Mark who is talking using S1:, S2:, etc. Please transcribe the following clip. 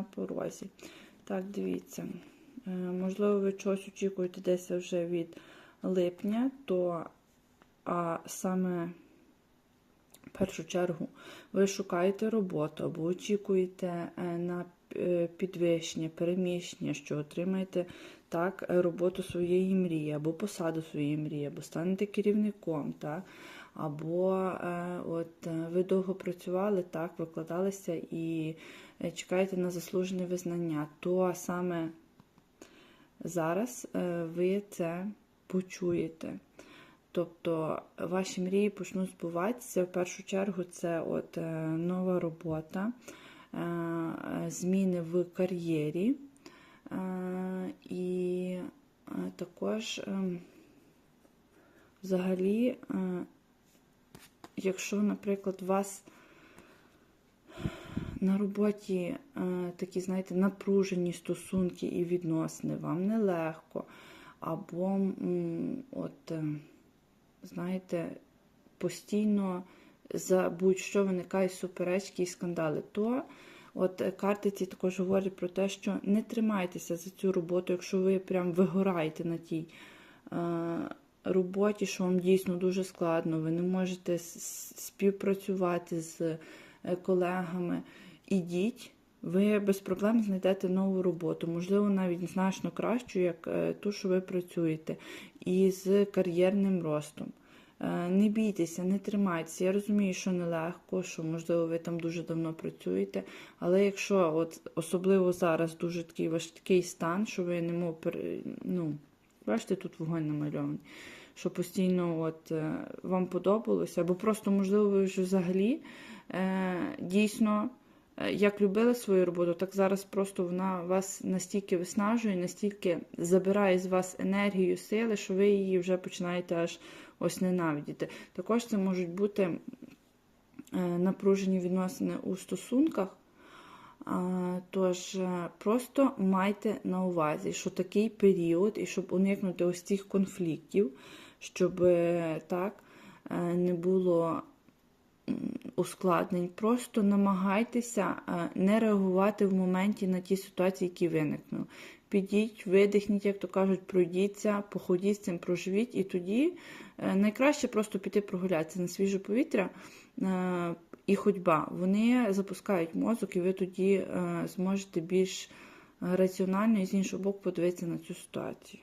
S1: на порозі. Так, дивіться. Е, Можливо, ви чогось очікуєте десь вже від липня, то а саме в першу чергу ви шукаєте роботу або очікуєте е, на підвищення, переміщення, що отримаєте так, е, роботу своєї мрії, або посаду своєї мрії, або станете керівником, так, або е, от, е, ви довго працювали, так, викладалися і е, чекаєте на заслужене визнання, то саме зараз е, ви це почуєте. Тобто ваші мрії почнуть збуватися. В першу чергу це от е, нова робота, е, зміни в кар'єрі. е, І е, також е, взагалі, е, якщо, наприклад, у вас на роботі е, такі, знаєте, напружені стосунки і відносини, вам нелегко, або от. е, знаєте, постійно за будь-що виникають суперечки і скандали, то от е, карти ці також говорять про те, що не тримайтеся за цю роботу, якщо ви прям вигораєте на тій е, роботі, що вам дійсно дуже складно, ви не можете співпрацювати з е, колегами. Ідіть, ви без проблем знайдете нову роботу, можливо, навіть значно кращу, як е, ту, що ви працюєте, і з кар'єрним ростом. Е, Не бійтеся, не тримайтеся. Я розумію, що нелегко, що можливо ви там дуже давно працюєте. Але якщо от особливо зараз дуже такий важкий стан, що ви не мов ну, бачите, тут вогонь намальований, що постійно от е, вам подобалося, або просто, можливо, ви вже взагалі е, дійсно. Е, Як любили свою роботу, так зараз просто вона вас настільки виснажує, настільки забирає з вас енергію, сили, що ви її вже починаєте аж ось ненавидіти. Також це можуть бути е, напружені відносини у стосунках. Тож е, просто майте на увазі, що такий період, і щоб уникнути ось цих конфліктів, щоб так не було ускладнень, просто намагайтеся е, не реагувати в моменті на ті ситуації, які виникнули. Підіть, видихніть, як то кажуть, пройдіться, походіть з цим, проживіть, і тоді е, найкраще просто піти прогулятися на свіже повітря е, і ходьба. Вони запускають мозок, і ви тоді зможете більш раціонально і з іншого боку подивитися на цю ситуацію.